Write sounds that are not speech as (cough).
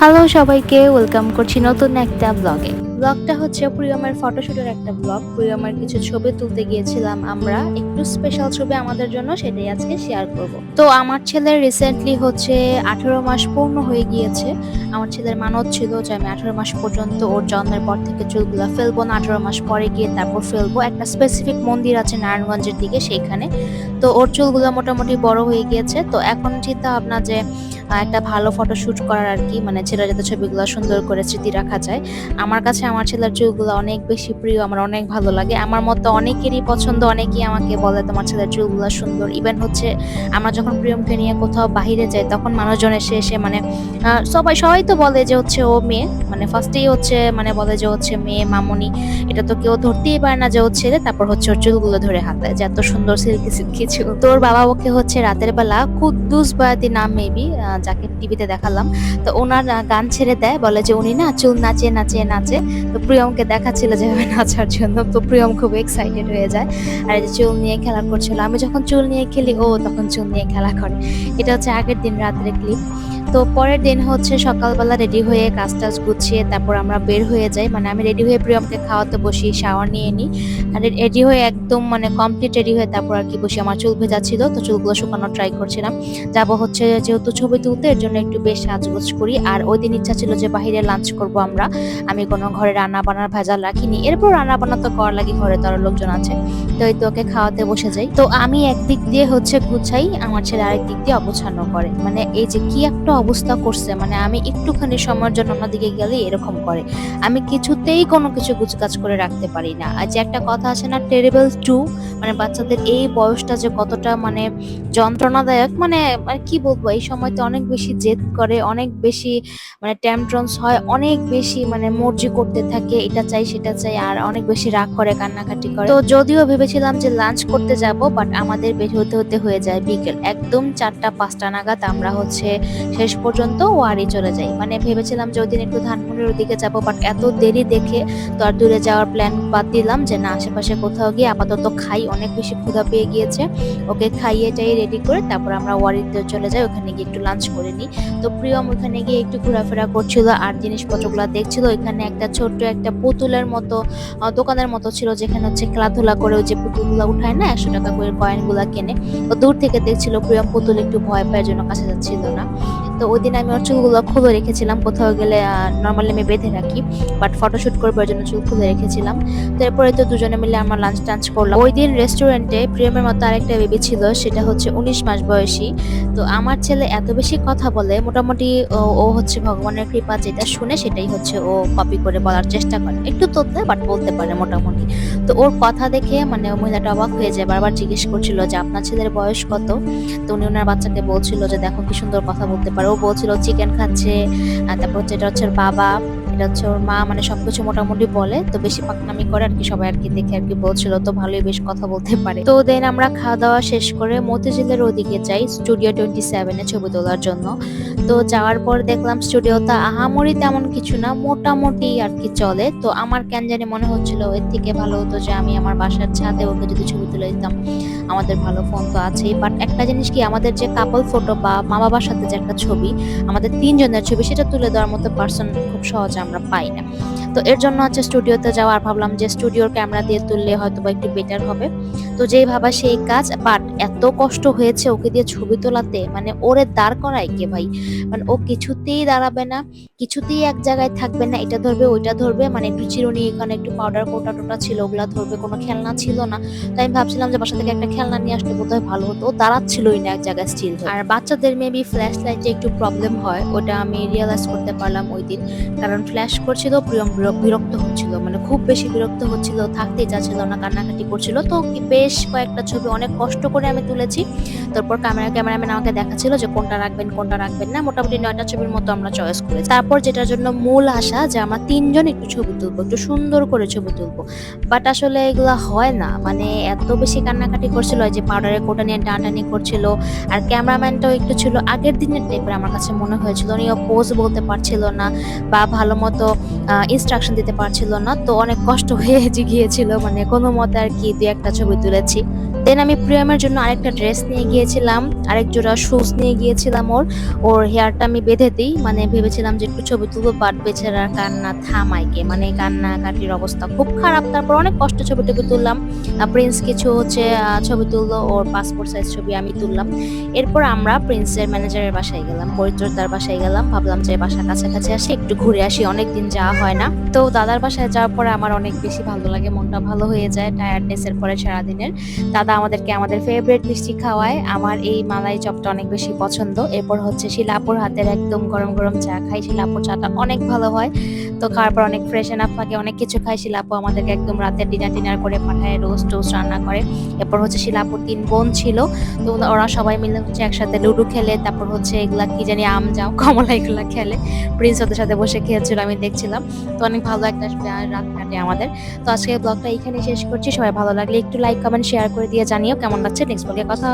Hello সবাইকে welcome করছি নতুন একটা ব্লগে ব্লগটা হচ্ছে প্রিয়মের ফটোশুটের একটা ব্লগ প্রিয়মের কিছু ছবি তুলতে গিয়েছিলাম আমরা। একটু স্পেশাল ছবি আমাদের জন্য, সেটাই আজকে শেয়ার করব। তো আমার ছেলের রিসেন্টলি হচ্ছে আঠেরো মাস পূর্ণ হয়ে গিয়েছে। আমার ছেলের মানত ছিল যে আমি আঠেরো মাস পর্যন্ত ওর জন্মের পর থেকে চুলগুলো ফেলব না। আঠেরো মাস পরে গিয়ে তারপর ফেলব। একটা স্পেসিফিক মন্দির আছে নারায়ণগঞ্জের দিকে সেইখানে তো ওর চুলগুলো মোটামুটি বড় হয়ে গিয়েছে। তো এখন চিন্তা ভাবনা যে একটা ভালো ফটো শুট করার আর কি মানে ছেলের যাতে ছবিগুলো সুন্দর করে স্মৃতি রাখা যায়। আমার কাছে আমার ছেলের চুলগুলো অনেক বেশি প্রিয়, আমার অনেক ভালো লাগে। আমার মতো অনেকেরই পছন্দ, অনেকেই আমাকে বলে তোমার ছেলের চুলগুলো সুন্দর। ইভেন হচ্ছে আমরা যখন প্রিয়মকে নিয়ে কোথাও বাইরে যাই, তখন মানুষজন এসে এসে মানে সবাই সবাই তো বলে যে হচ্ছে ও মেয়ে। মানে ফার্স্টেই হচ্ছে মানে বলে যে হচ্ছে মেয়ে, মামনি। এটা তো কেউ ধরতেই পারে না যে ও ছেলে, তারপর হচ্ছে ওর চুলগুলো ধরে হাতে যে এত সুন্দর সিল্কি সিল্কি চুল। তোর বাবা ওকে হচ্ছে রাতের বেলা কুদ্দুস বায়াতি নাম মেবি যাকে টিভিতে দেখালাম, তো ওনার গান ছেড়ে দেয়, বলে যে উনি না চুল নাচে নাচে নাচে। তো প্রিয়মকে দেখাচ্ছিল যেভাবে (laughs) নাচার জন্য, তো প্রিয়ম খুব এক্সাইটেড হয়ে যায়। আর এই যে চুল নিয়ে খেলা করছিল, আমি যখন চুল নিয়ে খেলি, ও তখন চুল নিয়ে খেলা করে। এটা হচ্ছে আগের দিন রাত্রে ক্লিপ তো পরের দিন হচ্ছে সকালবেলা রেডি হয়ে কাজ টাজ গুছিয়ে তারপর আমরা বের হয়ে যাই। মানে আমি রেডি হয়ে প্রিয়মকে খাওয়াতে বসি শাওয়ার নিয়ে নিই আর রেডি হয়ে একদম মানে কমপ্লিট রেডি হয়ে তারপর আর কি বসে। আমার চুল ভেজা ছিল, তো চুলগুলো শুকানো ট্রাই করছিলাম। যাব হচ্ছে যেহেতু ছবি তুলতে, এর জন্য একটু বেশ সাজগোজ করি। আর ওই দিন ইচ্ছা ছিল যে বাইরে লাঞ্চ করব আমরা। আমি কোনো ঘরে রান্না বান্নার ভেজাল রাখিনি। এরপর রান্না বান্না তো করা লাগে ঘরে তো লোকজন আছে। তো এই তো ওকে খাওয়াতে বসে যাই। তো আমি একদিক দিয়ে হচ্ছে গুছাই, আমার ছেলে আরেক দিক দিয়ে অবছান্ন করে। মানে এই যে কি একটা অবস্থা করছে মানে আমি একটুখানি সময়ের জন্য অন্যদিকে গেলে এরকম করে। আমি কিছুতেই কোনো কিছু গুছগাছ করে রাখতে পারি না। আর যে একটা কথা আছে না টেরিবল টু মানে বাচ্চাদের এই বয়সটা যে কতটা মানে যন্ত্রণাদায়ক মানে মানে কি বলব, এই সময়তে অনেক বেশি জেদ করে, অনেক বেশি মানে ট্যামট্রন্স হয়, অনেক বেশি মানে মর্জি করতে থাকে, এটা চাই, সেটা চাই, আর অনেক বেশি রাগ করে, কান্নাকাটি করে। তো যদিও ভেবেছিলাম যে লাঞ্চ করতে যাব বাট আমাদের বের হতে হতে হয়ে যায় বিকেল। একদম চারটা, পাঁচটা নাগাদ আমরা হচ্ছে শেষ পর্যন্ত ওয়ারি চলে যাই মানে ভেবেছিলাম যে ওইদিন একটু ধানমন্ডির ওদিকে যাব বাট এত দেরি দেখে তো আর দূরে যাওয়ার প্ল্যান বাদ দিলাম যে না, আশেপাশে কোথাও গিয়ে আপাতত খাই। অনেক বেশি ক্ষুধা পেয়ে গিয়েছে। ওকে খাইয়ে টাইয়ে রেডি করে তারপর আমরা ওয়ারিতে চলে যাই, ওখানে গিয়ে একটু লাঞ্চ করে নিই। তো প্রিয়ম ওখানে গিয়ে একটু ঘোরাফেরা করছিল আর জিনিসপত্রগুলো দেখছিল। ওইখানে একটা ছোট্ট একটা পুতুলের মতো দোকানের মতো ছিল যেখানে হচ্ছে খেলাধুলা করে ওই যে পুতুলগুলো উঠায় না, একশো টাকা করে কয়েনগুলো কেনে। ও দূর থেকে দেখছিল প্রিয়ম পুতুল একটু ভয় পাওয়ার জন্য কাছে যাচ্ছিল না। তো ওই দিন আমি ওর চুলগুলো খুলে রেখেছিলাম। কোথাও গেলে নর্মালি আমি বেঁধে রাখি বাট ফটোশুট করবার জন্য চুল খুলে রেখেছিলাম। তো এরপরে তো দুজনে মিলে আমরা লাঞ্চ টাঞ্চ করলাম। ওই দিন রেস্টুরেন্টে প্রিয়মের মতো আরেকটা বেবি ছিল, সেটা হচ্ছে উনিশ মাস বয়সী। তো আমার ছেলে এত বেশি কথা বলে, মোটামুটি ও হচ্ছে ভগবানের কৃপা, যেটা শুনে সেটাই হচ্ছে ও কপি করে বলার চেষ্টা করে। একটু তোতে বাট বলতে পারে মোটামুটি। তো ওর কথা দেখে মানে মহিলাটা অবাক হয়ে যায়, বারবার জিজ্ঞেস করছিল যে, আপনার ছেলের বয়স কত? তো উনি ওনার বাচ্চাকে বলছিল যে, দেখো কি সুন্দর কথা বলতে পারে ও বলছিল চিকেন খাচ্ছে তারপর হচ্ছে এটা হচ্ছে বাবা, এটা হচ্ছে ওর মা মানে সবকিছু মোটামুটি বলে, তো বেশি পাকনামি করে আর কি সবাই আর কি দেখে আর কি বলছিল, তো ভালোই বেশ কথা বলতে পারে। তো দেন আমরা খাওয়া দাওয়া শেষ করে মতিঝিলের ওদিকে যাই স্টুডিও টোয়েন্টি সেভেনে ছবি তোলার জন্য। তো যাওয়ার পর দেখলাম স্টুডিওটা আহামরি তেমন কিছু না, মোটামুটি আর কি চলে। তো আমার কেন জানি মনে হচ্ছিল এর থেকে ভালো হতো যে আমি আমার বাসার ছাদে ওকে যদি ছবি তুলে দিতাম। আমাদের ভালো ফোন তো আছেই। বাট একটা জিনিস কি, আমাদের যে কাপল ফটো বা মা বাবার সাথে যে একটা ছবি, আমাদের তিনজনের ছবি, সেটা তুলে দেওয়ার মতো পার্সন খুব সহজে আমরা পাই না। তো এর জন্য হচ্ছে স্টুডিওতে যাওয়া আর ভাবলাম যে স্টুডিওর ক্যামেরা দিয়ে তুললে হয়তো বা একটু বেটার হবে। তো যেই ভাবা সেই কাজ বাট এত কষ্ট হয়েছে ওকে দিয়ে ছবি তোলাতে মানে ওরে দাঁড় করায় কে ভাই? মানে ও কিছুতেই দাঁড়াবে না, কিছুতেই এক জায়গায় থাকবে না, এটা ধরবে, ওইটা ধরবে মানে একটু চিরুনি, এখানে একটু পাউডার কোটা টোটা ছিল, ওগুলা ধরবে, কোনো খেলনা ছিল না। তাই আমি ভাবছিলাম যে বাসা থেকে একটা খেলনা নিয়ে আসলে বোধহয় ভালো হতো। ও দাঁড়াচ্ছিলই না এক জায়গায় স্টিল আর বাচ্চাদের মেবি ফ্ল্যাশ লাইটে একটু প্রবলেম হয়, ওটা আমি রিয়েলাইজ করতে পারলাম ওই দিন। কারণ ফ্ল্যাশ করছিল প্রিয়ম বিরক্ত হচ্ছিল মানে খুব বেশি বিরক্ত হচ্ছিল, থাকতেই চাচ্ছিল না, কান্নাকাটি করছিল। তো বেশ কয়েকটা ছবি অনেক কষ্ট করে আমি তুলেছি। তারপর ক্যামেরা ক্যামেরাম্যান আমাকে দেখাচ্ছিল যে কোনটা রাখবেন কোনটা রাখবেন না। মোটামুটি নয়টা ছবির মতো আমরা চয়েস করেছি। তারপর যেটার জন্য মূল আশা যে আমরা তিনজন একটু ছবি তুলবো, একটু সুন্দর করে ছবি তুলবো। বাট আসলে এগুলো হয় না। মানে এত বেশি কান্নাকাটি করছিল যে পাউডারের কোটা নিয়ে টানাটানি করছিল। আর ক্যামেরাম্যানটাও একটু ছিল। আগের দিনের টাইপের আমার কাছে মনে হয়েছিল। উনিও পোজ বলতে পারছিল না বা ভালো মতো ইনস্ট্রাকশন দিতে পারছিল না। তো অনেক কষ্ট হয়ে গিয়েছিল মানে কোনো মতে আর কি দু একটা ছবি তুলেছি। দেন আমি প্রিয়ামের জন্য আরেকটা ড্রেস নিয়ে গিয়েছিলাম আরেক জোড়া শুজ নিয়ে গিয়েছিলাম ওর ওর হেয়ারটা আমি বেঁধে দিই মানে ভেবেছিলাম যে একটু ছবি তুলবো বাট বেচারা কান্না থামাইকে মানে কান্না কাটির অবস্থা খুব খারাপ। তারপর অনেক কষ্ট ছবি টবি তুললাম প্রিন্স কিছু হচ্ছে ছবি তুললো, ওর পাসপোর্ট সাইজ ছবি আমি তুললাম। এরপর আমরা প্রিন্সের ম্যানেজারের বাসায় গেলাম পরিচর্যার বাসায় গেলাম, ভাবলাম যে বাসা কাছাকাছি আসি, একটু ঘুরে আসি অনেক দিন যাওয়া হয় না। তো দাদার বাসায় যাওয়ার পরে আমার অনেক বেশি ভালো লাগে, মনটা ভালো হয়ে যায় টায়ার্ডনেসের পরে সারাদিনের। দাদা আমাদেরকে আমাদের ফেভারিট মিষ্টি খাওয়ায় আমার এই মালাই চপটা অনেক বেশি পছন্দ। এরপর হচ্ছে শিলাপুর হাতের একদম গরম গরম চা খাই। শিলাপুর চাটা অনেক ভালো হয়। তো খাওয়ার পর অনেক ফ্রেশ এনাফ থাকে অনেক কিছু খাই। শিলাপু আমাদেরকে একদম রাতে ডিনার টিনার করে পাঠায় রোস্ট টোস্ট রান্না করে। এরপর হচ্ছে শিলাপুর তিন বোন ছিল। তো ওরা সবাই মিলে হচ্ছে একসাথে লুডো খেলে। তারপর হচ্ছে এগুলা কি জানি আম যাও কমলা এগুলা খেলে। প্রিন্স ওদের সাথে বসে খেলছিল, আমি দেখছিলাম। তো অনেক ভালো একটা রাত কাটে আমাদের। তো আজকে ব্লগটা এখানে শেষ করছি। সবাই ভালো লাগলে একটু লাইক কমেন্ট শেয়ার করে দিয়ে জানিও। কেমন লাগছে? নেক্সট ব্লগে কথা